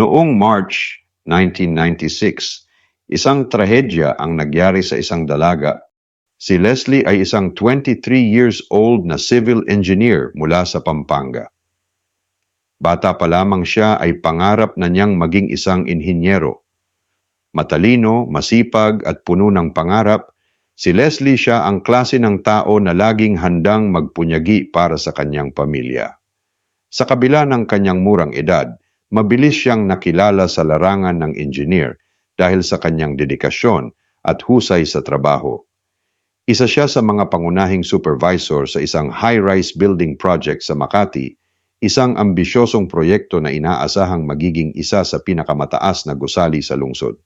Noong March 1996, isang trahedya ang nagyari sa isang dalaga. Si Leslie ay isang 23 years old na civil engineer mula sa Pampanga. Bata pa lamang siya ay pangarap na niyang maging isang inhinyero. Matalino, masipag at puno ng pangarap, si Leslie siya ang klase ng tao na laging handang magpunyagi para sa kanyang pamilya. Sa kabila ng kanyang murang edad, mabilis siyang nakilala sa larangan ng engineer dahil sa kanyang dedikasyon at husay sa trabaho. Isa siya sa mga pangunahing supervisor sa isang high-rise building project sa Makati, isang ambisyosong proyekto na inaasahang magiging isa sa pinakamataas na gusali sa lungsod.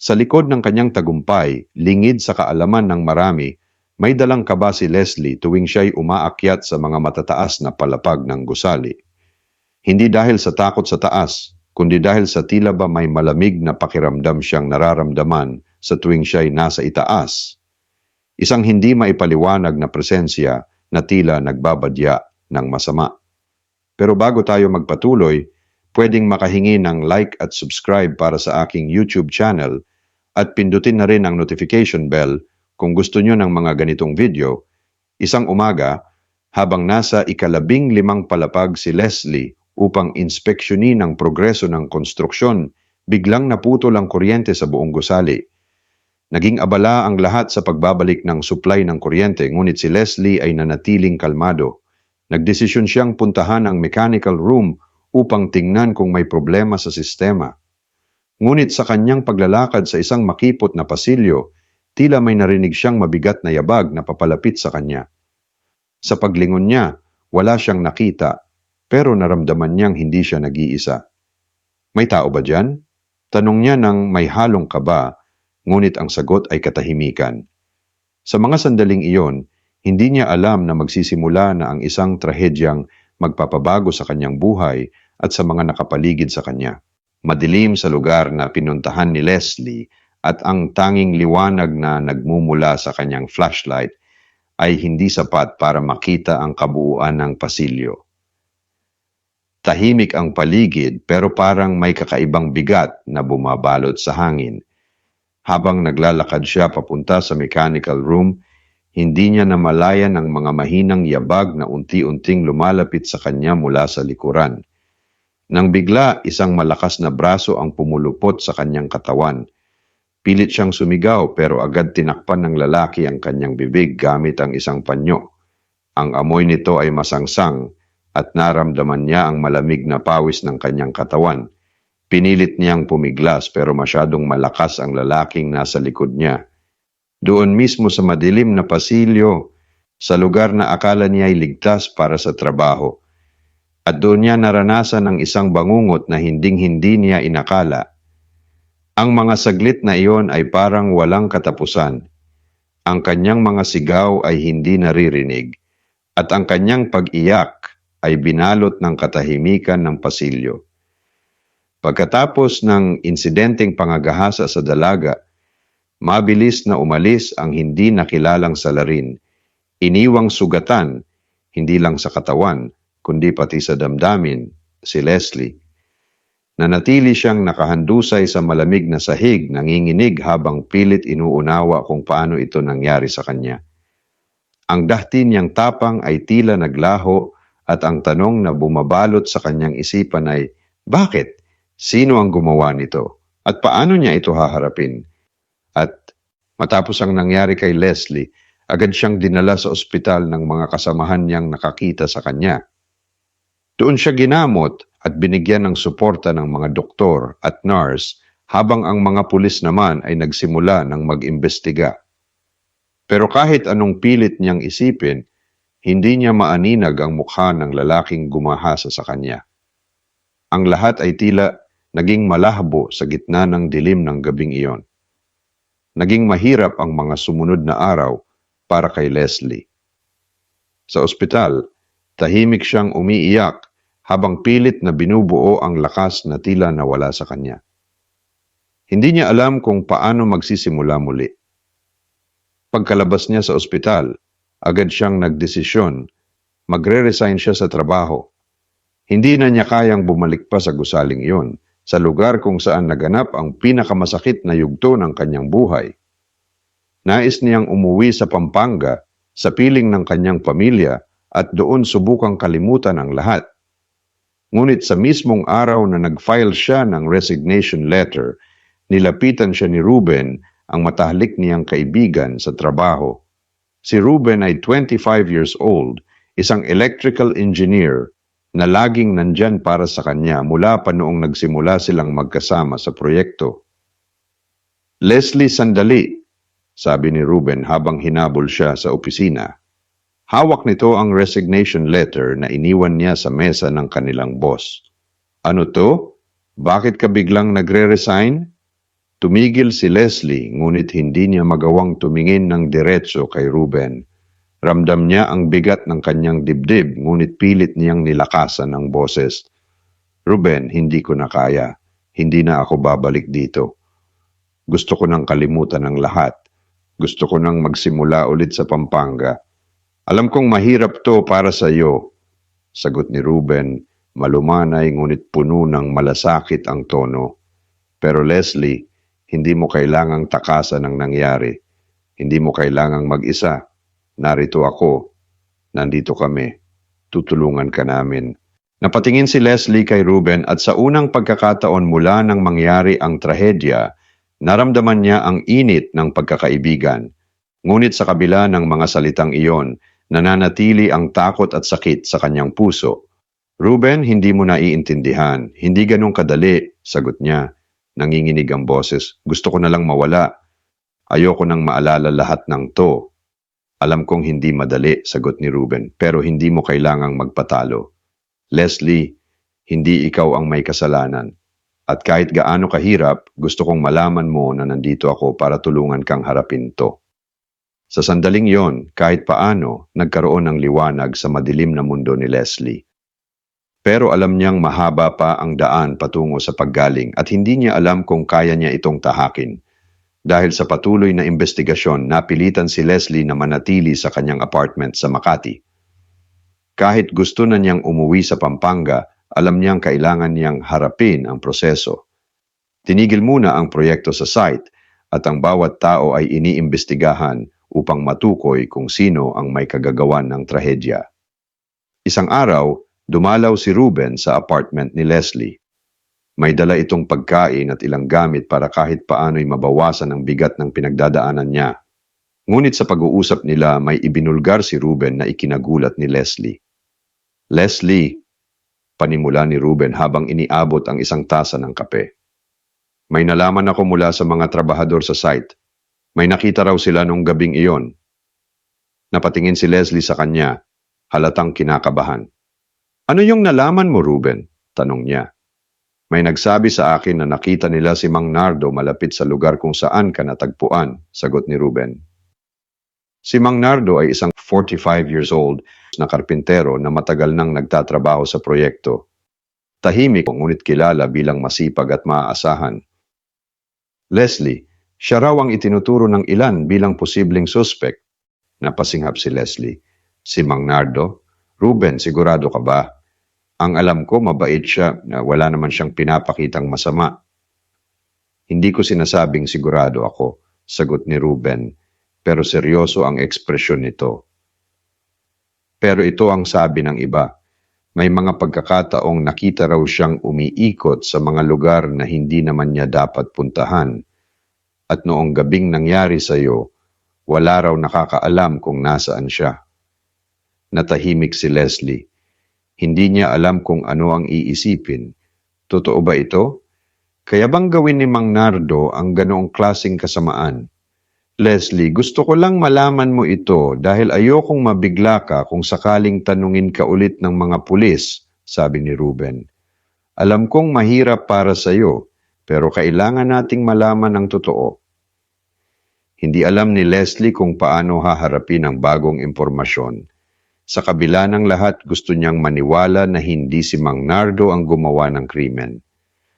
Sa likod ng kanyang tagumpay, lingid sa kaalaman ng marami, may dalang kaba si Leslie tuwing siya'y umaakyat sa mga matataas na palapag ng gusali. Hindi dahil sa takot sa taas, kundi dahil sa tila ba may malamig na pakiramdam siyang nararamdaman sa tuwing siya'y nasa itaas. Isang hindi maipaliwanag na presensya na tila nagbabadya ng masama. Pero bago tayo magpatuloy, pwedeng makahingi ng like at subscribe para sa aking YouTube channel at pindutin na rin ang notification bell kung gusto nyo ng mga ganitong video. Isang umaga, habang nasa ikalabing limang palapag si Leslie upang inspeksyonin ang progreso ng konstruksyon, biglang naputol ang kuryente sa buong gusali. Naging abala ang lahat sa pagbabalik ng supply ng kuryente ngunit si Leslie ay nanatiling kalmado. Nagdesisyon siyang puntahan ang mechanical room upang tingnan kung may problema sa sistema. Ngunit sa kanyang paglalakad sa isang makipot na pasilyo, tila may narinig siyang mabigat na yabag na papalapit sa kanya. Sa paglingon niya, wala siyang nakita, pero naramdaman niyang hindi siya nag-iisa. May tao ba dyan? Tanong niya ng may halong kaba, ngunit ang sagot ay katahimikan. Sa mga sandaling iyon, hindi niya alam na magsisimula na ang isang trahedyang magpapabago sa kanyang buhay at sa mga nakapaligid sa kanya. Madilim sa lugar na pinuntahan ni Leslie at ang tanging liwanag na nagmumula sa kanyang flashlight ay hindi sapat para makita ang kabuuan ng pasilyo. Tahimik ang paligid pero parang may kakaibang bigat na bumabalot sa hangin. Habang naglalakad siya papunta sa mechanical room, hindi niya namalayan ang mga mahinang yabag na unti-unting lumalapit sa kanya mula sa likuran. Nang bigla, isang malakas na braso ang pumulupot sa kanyang katawan. Pilit siyang sumigaw pero agad tinakpan ng lalaki ang kanyang bibig gamit ang isang panyo. Ang amoy nito ay masangsang at naramdaman niya ang malamig na pawis ng kanyang katawan. Pinilit niyang pumiglas pero masyadong malakas ang lalaking nasa likod niya. Doon mismo sa madilim na pasilyo, sa lugar na akala niya ay ligtas para sa trabaho. At doon niya naranasan ang isang bangungot na hinding-hindi niya inakala. Ang mga saglit na iyon ay parang walang katapusan. Ang kanyang mga sigaw ay hindi naririnig. At ang kanyang pag-iyak ay binalot ng katahimikan ng pasilyo. Pagkatapos ng insidenteng pangagahasa sa dalaga, mabilis na umalis ang hindi nakilalang salarin, iniwang sugatan, hindi lang sa katawan, kundi pati sa damdamin, si Leslie. Nanatili siyang nakahandusay sa malamig na sahig, nanginginig habang pilit inuunawa kung paano ito nangyari sa kanya. Ang dahti niyang tapang ay tila naglaho at ang tanong na bumabalot sa kanyang isipan ay, bakit? Sino ang gumawa nito? At paano niya ito haharapin? At matapos ang nangyari kay Leslie, agad siyang dinala sa ospital ng mga kasamahan niyang nakakita sa kanya. Doon siya ginamot at binigyan ng suporta ng mga doktor at nurse habang ang mga pulis naman ay nagsimula ng mag-imbestiga. Pero kahit anong pilit niyang isipin, hindi niya maaninag ang mukha ng lalaking gumahasa sa kanya. Ang lahat ay tila naging malahbo sa gitna ng dilim ng gabing iyon. Naging mahirap ang mga sumunod na araw para kay Leslie. Sa ospital, tahimik siyang umiiyak habang pilit na binubuo ang lakas na tila nawala sa kanya. Hindi niya alam kung paano magsisimula muli. Pagkalabas niya sa ospital, agad siyang nagdesisyon. Magre-resign siya sa trabaho. Hindi na niya kayang bumalik pa sa gusaling iyon sa lugar kung saan naganap ang pinakamasakit na yugto ng kanyang buhay. Nais niyang umuwi sa Pampanga sa piling ng kanyang pamilya at doon subukang kalimutan ang lahat. Ngunit sa mismong araw na nag-file siya ng resignation letter, nilapitan siya ni Ruben ang matahalik niyang kaibigan sa trabaho. Si Ruben ay 25 years old, isang electrical engineer na laging nandyan para sa kanya mula pa noong nagsimula silang magkasama sa proyekto. Leslie Sandali, sabi ni Ruben habang hinabol siya sa opisina. Hawak nito ang resignation letter na iniwan niya sa mesa ng kanilang boss. Ano to? Bakit ka biglang nagre-resign? Tumigil si Leslie ngunit hindi niya magawang tumingin ng diretso kay Ruben. Ramdam niya ang bigat ng kanyang dibdib ngunit pilit niyang nilakasan ang boses. Ruben, hindi ko na kaya. Hindi na ako babalik dito. Gusto ko nang kalimutan ang lahat. Gusto ko nang magsimula ulit sa Pampanga. Alam kong mahirap to para sa iyo. Sagot ni Ruben, malumanay ngunit puno ng malasakit ang tono. Pero Leslie, hindi mo kailangang takasan ang nangyari. Hindi mo kailangang mag-isa. Narito ako. Nandito kami. Tutulungan ka namin. Napatingin si Leslie kay Ruben at sa unang pagkakataon mula nang mangyari ang trahedya, naramdaman niya ang init ng pagkakaibigan. Ngunit sa kabila ng mga salitang iyon, nananatili ang takot at sakit sa kanyang puso. Ruben, hindi mo naiintindihan. Hindi ganun kadali, sagot niya. Nanginginig ang boses. Gusto ko na lang mawala. Ayoko nang maalala lahat ng to. Alam kong hindi madali, sagot ni Ruben, pero hindi mo kailangang magpatalo. Leslie, hindi ikaw ang may kasalanan. At kahit gaano kahirap, gusto kong malaman mo na nandito ako para tulungan kang harapin to. Sa sandaling yon, kahit paano, nagkaroon ng liwanag sa madilim na mundo ni Leslie. Pero alam niyang mahaba pa ang daan patungo sa paggaling at hindi niya alam kung kaya niya itong tahakin. Dahil sa patuloy na investigasyon, napilitan si Leslie na manatili sa kanyang apartment sa Makati. Kahit gusto na niyang umuwi sa Pampanga, alam niyang kailangan niyang harapin ang proseso. Tinigil muna ang proyekto sa site at ang bawat tao ay iniimbestigahan upang matukoy kung sino ang may kagagawan ng trahedya. Isang araw, dumalaw si Ruben sa apartment ni Leslie. May dala itong pagkain at ilang gamit para kahit paano'y mabawasan ang bigat ng pinagdadaanan niya. Ngunit sa pag-uusap nila may ibinulgar si Ruben na ikinagulat ni Leslie. Leslie, panimula ni Ruben habang iniabot ang isang tasa ng kape. May nalaman ako mula sa mga trabahador sa site. May nakita raw sila nung gabing iyon. Napatingin si Leslie sa kanya, halatang kinakabahan. Ano yung nalaman mo, Ruben? Tanong niya. May nagsabi sa akin na nakita nila si Mang Nardo malapit sa lugar kung saan ka natagpuan, sagot ni Ruben. Si Mang Nardo ay isang 45 years old na karpintero na matagal nang nagtatrabaho sa proyekto. Tahimik ngunit kilala bilang masipag at maaasahan. Leslie, siya raw ang itinuturo ng ilan bilang posibleng suspect. Napasinghap si Leslie. Si Mang Nardo? Ruben, sigurado ka ba? Ang alam ko, mabait siya na wala naman siyang pinapakitang masama. Hindi ko sinasabing sigurado ako, sagot ni Ruben, pero seryoso ang ekspresyon nito. Pero ito ang sabi ng iba. May mga pagkakataong nakita raw siyang umiikot sa mga lugar na hindi naman niya dapat puntahan. At noong gabing nangyari sa iyo, wala raw nakakaalam kung nasaan siya. Natahimik si Leslie. Hindi niya alam kung ano ang iisipin. Totoo ba ito? Kaya bang gawin ni Mang Nardo ang ganoong klasing kasamaan? Leslie, gusto ko lang malaman mo ito dahil ayokong mabigla ka kung sakaling tanungin ka ulit ng mga pulis, sabi ni Ruben. Alam kong mahirap para sa iyo, pero kailangan nating malaman ang totoo. Hindi alam ni Leslie kung paano haharapin ang bagong impormasyon. Sa kabila ng lahat, gusto niyang maniwala na hindi si Mang Nardo ang gumawa ng krimen.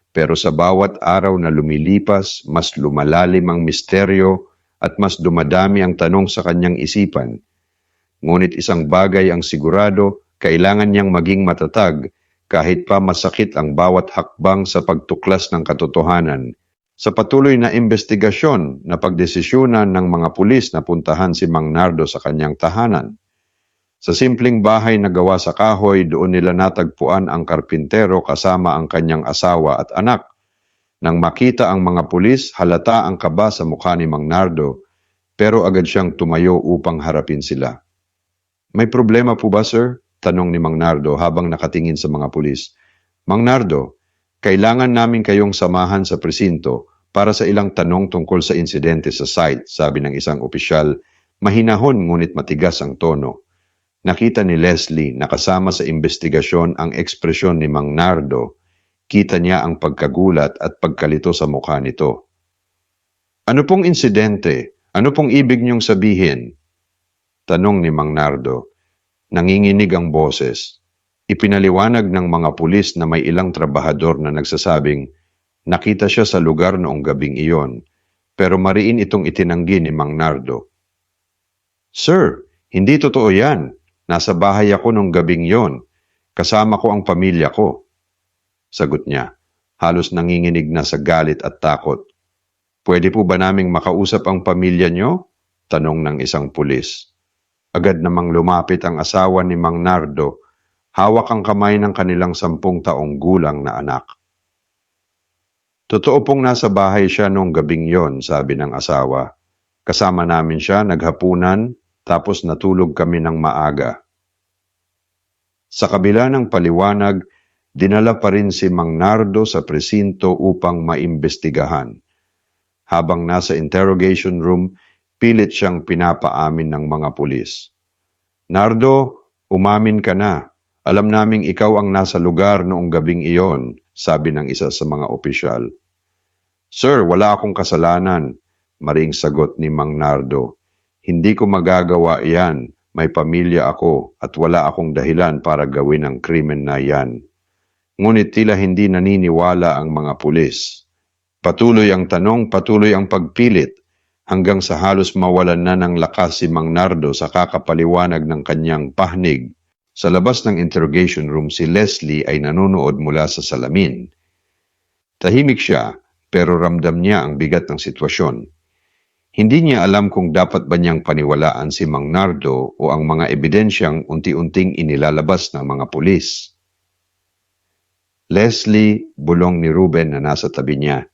Pero sa bawat araw na lumilipas, mas lumalalim ang misteryo at mas dumadami ang tanong sa kanyang isipan. Ngunit isang bagay ang sigurado, kailangan niyang maging matatag kahit pa masakit ang bawat hakbang sa pagtuklas ng katotohanan, sa patuloy na investigasyon na pagdesisyonan ng mga pulis na puntahan si Mang Nardo sa kanyang tahanan. Sa simpleng bahay na gawa sa kahoy, doon nila natagpuan ang karpintero kasama ang kanyang asawa at anak. Nang makita ang mga pulis, halata ang kaba sa mukha ni Mang Nardo, pero agad siyang tumayo upang harapin sila. May problema po ba, sir? Tanong ni Mang Nardo habang nakatingin sa mga pulis. Mang Nardo, kailangan namin kayong samahan sa presinto para sa ilang tanong tungkol sa insidente sa site, sabi ng isang opisyal. Mahinahon ngunit matigas ang tono. Nakita ni Leslie na kasama sa investigasyon ang ekspresyon ni Mang Nardo. Kita niya ang pagkagulat at pagkalito sa mukha nito. Ano pong insidente? Ano pong ibig niyong sabihin? Tanong ni Mang Nardo. Nanginginig ang boses. Ipinaliwanag ng mga pulis na may ilang trabahador na nagsasabing nakita siya sa lugar noong gabing iyon, pero mariin itong itinanggi ni Mang Nardo. Sir, hindi totoo yan. Nasa bahay ako nung gabing yon. Kasama ko ang pamilya ko. Sagot niya, halos nanginginig na sa galit at takot. Pwede po ba naming makausap ang pamilya niyo? Tanong ng isang pulis. Agad namang lumapit ang asawa ni Mang Nardo, hawak ang kamay ng kanilang sampung taong gulang na anak. Totoo pong nasa bahay siya noong gabing yon, sabi ng asawa. Kasama namin siya, naghapunan, tapos natulog kami ng maaga. Sa kabila ng paliwanag, dinala pa rin si Mang Nardo sa presinto upang maimbestigahan. Habang nasa interrogation room, pilit siyang pinapaamin ng mga pulis. Nardo, umamin ka na. Alam naming ikaw ang nasa lugar noong gabing iyon, sabi ng isa sa mga opisyal. Sir, wala akong kasalanan, maring sagot ni Mang Nardo. Hindi ko magagawa iyan. May pamilya ako at wala akong dahilan para gawin ang krimen na yan. Ngunit tila hindi naniniwala ang mga pulis. Patuloy ang tanong, patuloy ang pagpilit, hanggang sa halos mawalan na ng lakas si Mang Nardo sa kakapaliwanag ng kanyang pahnig. Sa labas ng interrogation room, si Leslie ay nanonood mula sa salamin. Tahimik siya, pero ramdam niya ang bigat ng sitwasyon. Hindi niya alam kung dapat ba niyang paniwalaan si Mang Nardo o ang mga ebidensyang unti-unting inilalabas ng mga pulis. Leslie, bulong ni Ruben na nasa tabi niya.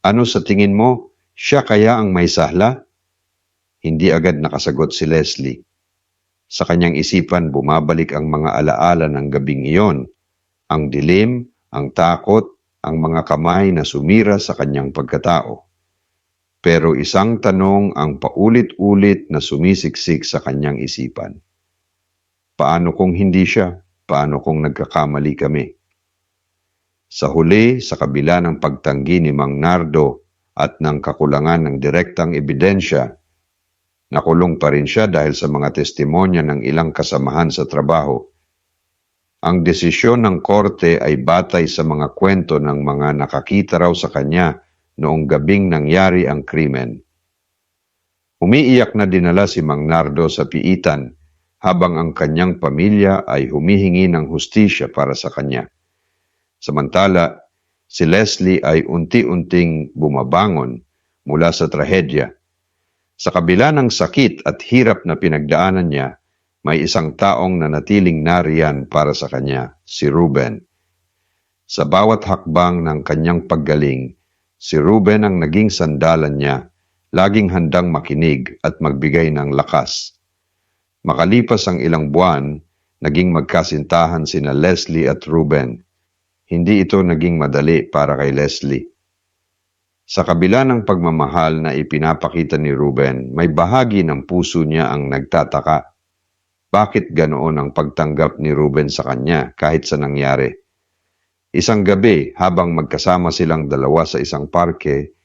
Ano sa tingin mo? Siya kaya ang may sahla? Hindi agad nakasagot si Leslie. Sa kanyang isipan bumabalik ang mga alaala ng gabing iyon. Ang dilim, ang takot, ang mga kamay na sumira sa kanyang pagkatao. Pero isang tanong ang paulit-ulit na sumisiksik sa kanyang isipan. Paano kung hindi siya? Paano kung nagkakamali kami? Sa huli, sa kabila ng pagtanggi ni Mang Nardo at ng kakulangan ng direktang ebidensya, nakulong pa rin siya dahil sa mga testimonya ng ilang kasamahan sa trabaho. Ang desisyon ng korte ay batay sa mga kwento ng mga nakakita raw sa kanya noong gabing nangyari ang krimen. Umiiyak na dinala si Mang Nardo sa piitan habang ang kanyang pamilya ay humihingi ng hustisya para sa kanya. Samantala, si Leslie ay unti-unting bumabangon mula sa trahedya. Sa kabila ng sakit at hirap na pinagdaanan niya, may isang taong nanatiling nariyan para sa kanya, si Ruben. Sa bawat hakbang ng kanyang paggaling, si Ruben ang naging sandalan niya, laging handang makinig at magbigay ng lakas. Makalipas ang ilang buwan, naging magkasintahan sina Leslie at Ruben. Hindi ito naging madali para kay Leslie. Sa kabila ng pagmamahal na ipinapakita ni Ruben, may bahagi ng puso niya ang nagtataka. Bakit ganoon ang pagtanggap ni Ruben sa kanya kahit sa nangyari? Isang gabi, habang magkasama silang dalawa sa isang parke,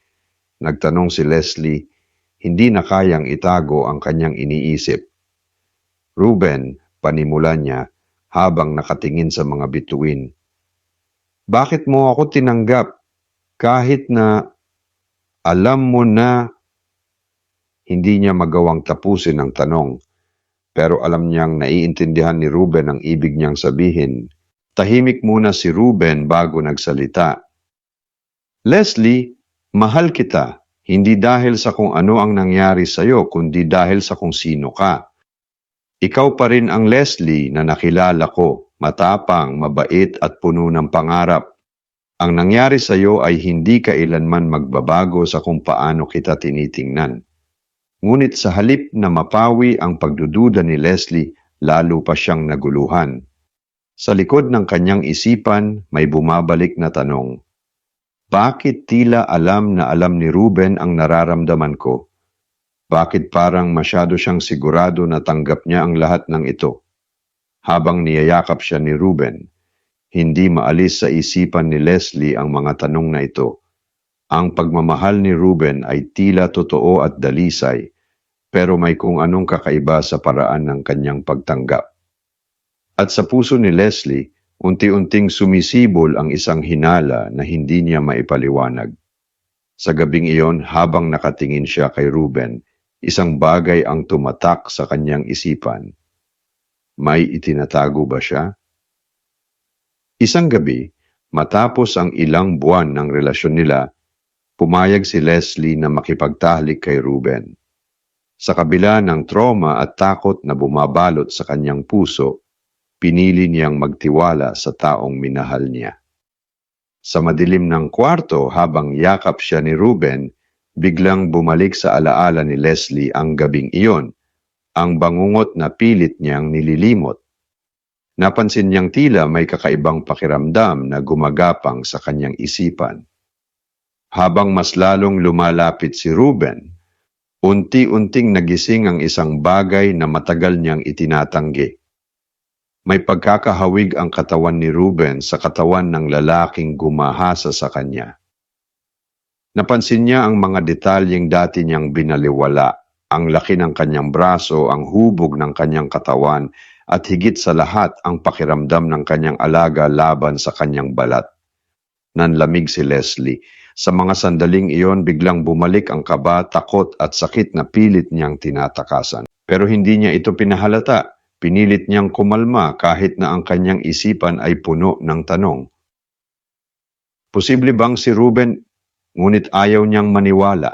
nagtanong si Leslie, hindi na kayang itago ang kanyang iniisip. Ruben, panimula niya, habang nakatingin sa mga bituin. Bakit mo ako tinanggap kahit na alam mo na hindi niya magawang tapusin ang tanong, pero alam niyang naiintindihan ni Ruben ang ibig niyang sabihin Tahimik muna si Ruben bago nagsalita. Leslie, mahal kita, hindi dahil sa kung ano ang nangyari sa'yo, kundi dahil sa kung sino ka. Ikaw pa rin ang Leslie na nakilala ko, matapang, mabait at puno ng pangarap. Ang nangyari sa iyo ay hindi kailanman magbabago sa kung paano kita tinitingnan. Ngunit sa halip na mapawi ang pagdududa ni Leslie, lalo pa siyang naguluhan. Sa likod ng kanyang isipan, may bumabalik na tanong. Bakit tila alam na alam ni Ruben ang nararamdaman ko? Bakit parang masyado siyang sigurado na tanggap niya ang lahat ng ito? Habang niyayakap siya ni Ruben, hindi maalis sa isipan ni Leslie ang mga tanong na ito. Ang pagmamahal ni Ruben ay tila totoo at dalisay, pero may kung anong kakaiba sa paraan ng kanyang pagtanggap. At sa puso ni Leslie, unti-unting sumisibol ang isang hinala na hindi niya maipaliwanag. Sa gabing iyon, habang nakatingin siya kay Ruben, isang bagay ang tumatak sa kanyang isipan. May itinatago ba siya? Isang gabi, matapos ang ilang buwan ng relasyon nila, pumayag si Leslie na makipagtahlik kay Ruben. Sa kabila ng trauma at takot na bumabalot sa kanyang puso, pinili niyang magtiwala sa taong minahal niya. Sa madilim ng kwarto habang yakap siya ni Ruben, biglang bumalik sa alaala ni Leslie ang gabing iyon, ang bangungot na pilit niyang nililimot. Napansin niyang tila may kakaibang pakiramdam na gumagapang sa kanyang isipan. Habang mas lalong lumalapit si Ruben, unti-unting nagising ang isang bagay na matagal niyang itinatanggi. May pagkakahawig ang katawan ni Ruben sa katawan ng lalaking gumahasa sa kanya. Napansin niya ang mga detalyeng dati niyang binaliwala, ang laki ng kanyang braso, ang hubog ng kanyang katawan, at higit sa lahat ang pakiramdam ng kanyang alaga laban sa kanyang balat. Nanlamig si Leslie. Sa mga sandaling iyon, biglang bumalik ang kaba, takot at sakit na pilit niyang tinatakasan. Pero hindi niya ito pinahalata. Pinilit niyang kumalma kahit na ang kanyang isipan ay puno ng tanong. Posible bang si Ruben, ngunit ayaw niyang maniwala?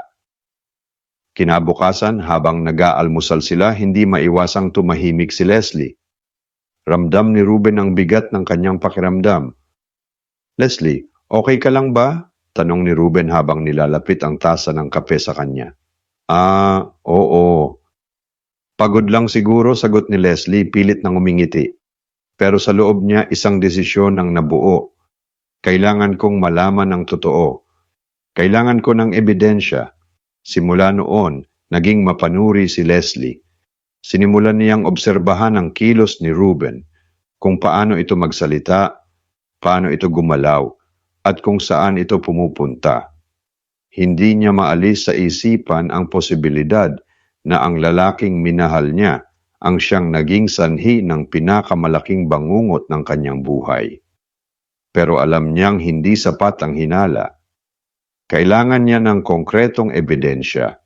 Kinabukasan, habang nag-aalmusal sila, hindi maiwasang tumahimik si Leslie. Ramdam ni Ruben ang bigat ng kanyang pakiramdam. Leslie, okay ka lang ba? Tanong ni Ruben habang nilalapit ang tasa ng kape sa kanya. Ah, oo. Pagod lang siguro, sagot ni Leslie, pilit nang umingiti. Pero sa loob niya, isang desisyon ang nabuo. Kailangan kong malaman ang totoo. Kailangan ko ng ebidensya. Simula noon, naging mapanuri si Leslie. Sinimulan niyang obserbahan ang kilos ni Ruben, kung paano ito magsalita, paano ito gumalaw, at kung saan ito pumupunta. Hindi niya maalis sa isipan ang posibilidad na ang lalaking minahal niya ang siyang naging sanhi ng pinakamalaking bangungot ng kanyang buhay. Pero alam niyang hindi sapat ang hinala. Kailangan niya ng konkretong ebidensya,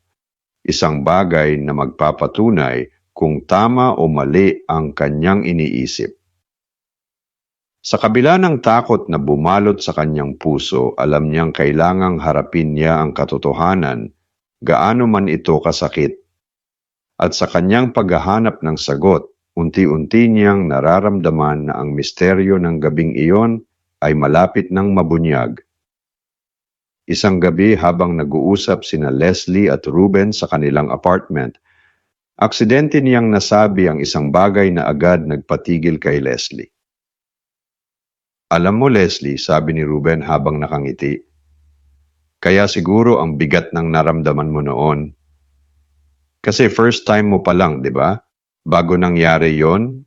isang bagay na magpapatunay kung tama o mali ang kanyang iniisip. Sa kabila ng takot na bumalot sa kanyang puso, alam niyang kailangang harapin niya ang katotohanan, gaano man ito kasakit. At sa kanyang paghahanap ng sagot, unti-unti niyang nararamdaman na ang misteryo ng gabing iyon ay malapit ng mabunyag. Isang gabi habang nag-uusap sina Leslie at Ruben sa kanilang apartment, aksidente niyang nasabi ang isang bagay na agad nagpatigil kay Leslie. Alam mo Leslie, sabi ni Ruben habang nakangiti, kaya siguro ang bigat ng naramdaman mo noon. Kasi first time mo pa lang, di ba? Bago nangyari yon,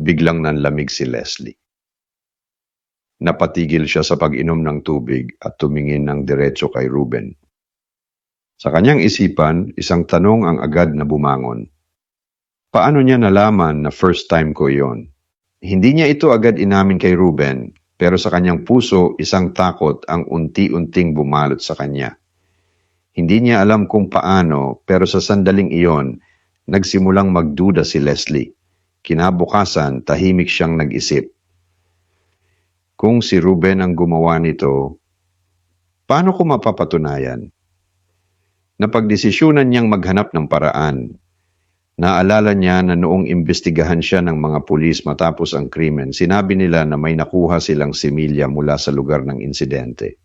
biglang nanlamig si Leslie. Napatigil siya sa pag-inom ng tubig at tumingin ng diretso kay Ruben. Sa kanyang isipan, isang tanong ang agad na bumangon. Paano niya nalaman na first time ko yon? Hindi niya ito agad inamin kay Ruben, pero sa kanyang puso isang takot ang unti-unting bumalot sa kanya. Hindi niya alam kung paano, pero sa sandaling iyon, nagsimulang magduda si Leslie. Kinabukasan, tahimik siyang nag-isip. Kung si Ruben ang gumawa nito, paano ko mapapatunayan? Napagdesisyonan niyang maghanap ng paraan. Naalala niya na noong imbestigahan siya ng mga pulis matapos ang krimen, sinabi nila na may nakuha silang similya mula sa lugar ng insidente.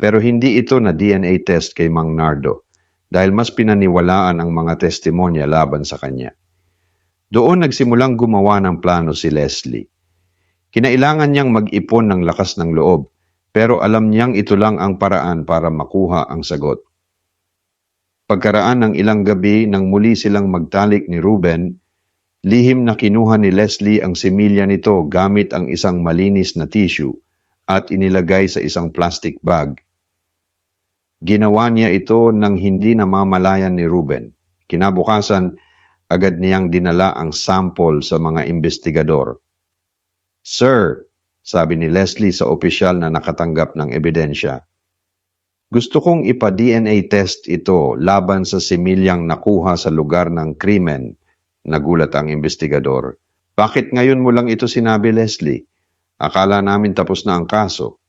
Pero hindi ito na DNA test kay Mang Nardo dahil mas pinaniwalaan ang mga testimonya laban sa kanya. Doon nagsimulang gumawa ng plano si Leslie. Kinailangan niyang mag-ipon ng lakas ng loob, pero alam niyang ito lang ang paraan para makuha ang sagot. Pagkaraan ng ilang gabi nang muli silang magtalik ni Ruben, lihim na kinuha ni Leslie ang similya nito gamit ang isang malinis na tissue at inilagay sa isang plastic bag. Ginawa niya ito nang hindi namamalayan ni Ruben. Kinabukasan, agad niyang dinala ang sample sa mga investigador. Sir, sabi ni Leslie sa opisyal na nakatanggap ng ebidensya, gusto kong ipa-DNA test ito laban sa similyang nakuha sa lugar ng krimen, nagulat ang investigador. Bakit ngayon mo lang ito sinabi, Leslie? Akala namin tapos na ang kaso.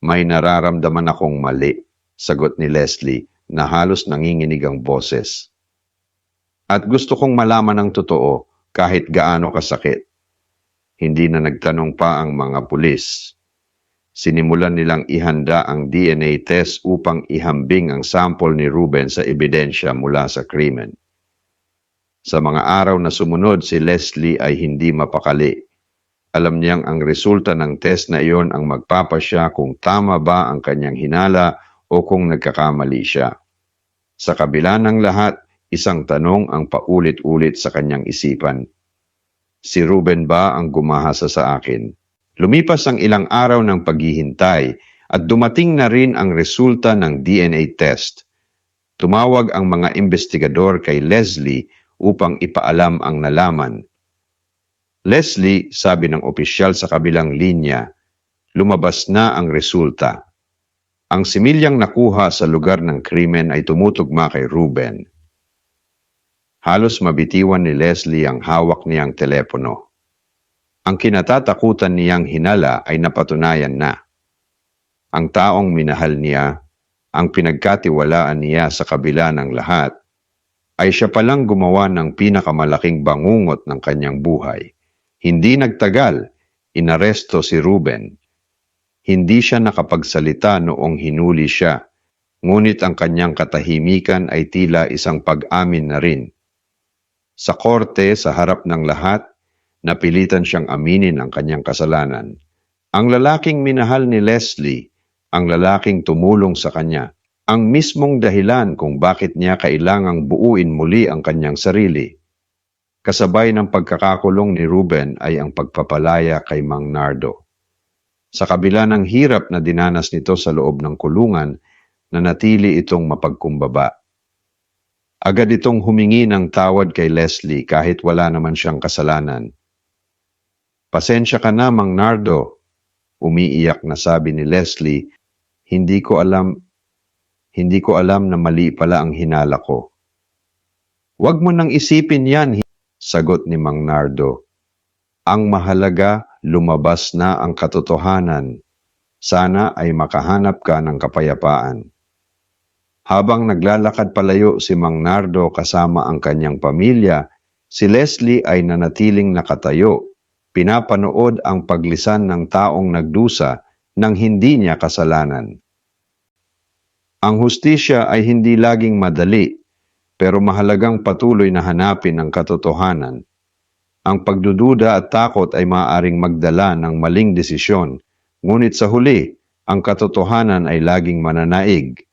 May nararamdaman akong mali, sagot ni Leslie na halos nanginginig ang boses. At gusto kong malaman ang totoo kahit gaano kasakit. Hindi na nagtanong pa ang mga pulis. Sinimulan nilang ihanda ang DNA test upang ihambing ang sample ni Ruben sa ebidensya mula sa krimen. Sa mga araw na sumunod, si Leslie ay hindi mapakali. Alam niyang ang resulta ng test na iyon ang magpapasya kung tama ba ang kanyang hinala o kung nagkakamali siya. Sa kabila ng lahat, isang tanong ang paulit-ulit sa kanyang isipan. Si Ruben ba ang gumahasa sa akin? Lumipas ang ilang araw ng paghihintay at dumating na rin ang resulta ng DNA test. Tumawag ang mga investigador kay Leslie upang ipaalam ang nalaman. Leslie, sabi ng opisyal sa kabilang linya, lumabas na ang resulta. Ang similyang nakuha sa lugar ng krimen ay tumutugma kay Ruben. Halos mabitiwan ni Leslie ang hawak niyang telepono. Ang kinatatakutan niyang hinala ay napatunayan na. Ang taong minahal niya, ang pinagkatiwalaan niya sa kabila ng lahat, ay siya palang gumawa ng pinakamalaking bangungot ng kanyang buhay. Hindi nagtagal, inaresto si Ruben. Hindi siya nakapagsalita noong hinuli siya, ngunit ang kanyang katahimikan ay tila isang pag-amin na rin. Sa korte, sa harap ng lahat, napilitan siyang aminin ang kanyang kasalanan. Ang lalaking minahal ni Leslie, ang lalaking tumulong sa kanya, ang mismong dahilan kung bakit niya kailangang buuin muli ang kanyang sarili. Kasabay ng pagkakakulong ni Ruben ay ang pagpapalaya kay Mang Nardo. Sa kabila ng hirap na dinanas nito sa loob ng kulungan, nanatili itong mapagkumbaba. Agad itong humingi ng tawad kay Leslie kahit wala naman siyang kasalanan. Pasensya ka na, Mang Nardo. Umiiyak na sabi ni Leslie, hindi ko alam, hindi ko alam na mali pala ang hinala ko. Huwag mo nang isipin yan, sagot ni Mang Nardo. Ang mahalaga, lumabas na ang katotohanan. Sana ay makahanap ka ng kapayapaan. Habang naglalakad palayo si Mang Nardo kasama ang kanyang pamilya, si Leslie ay nanatiling nakatayo pinapanood ang paglisan ng taong nagdusa nang hindi niya kasalanan. Ang hustisya ay hindi laging madali, pero mahalagang patuloy na hanapin ang katotohanan. Ang pagdududa at takot ay maaaring magdala ng maling desisyon, ngunit sa huli, ang katotohanan ay laging mananaig.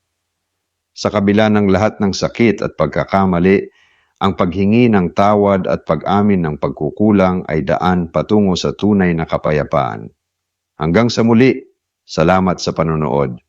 Sa kabila ng lahat ng sakit at pagkakamali, ang paghingi ng tawad at pag-amin ng pagkukulang ay daan patungo sa tunay na kapayapaan. Hanggang sa muli, salamat sa panonood.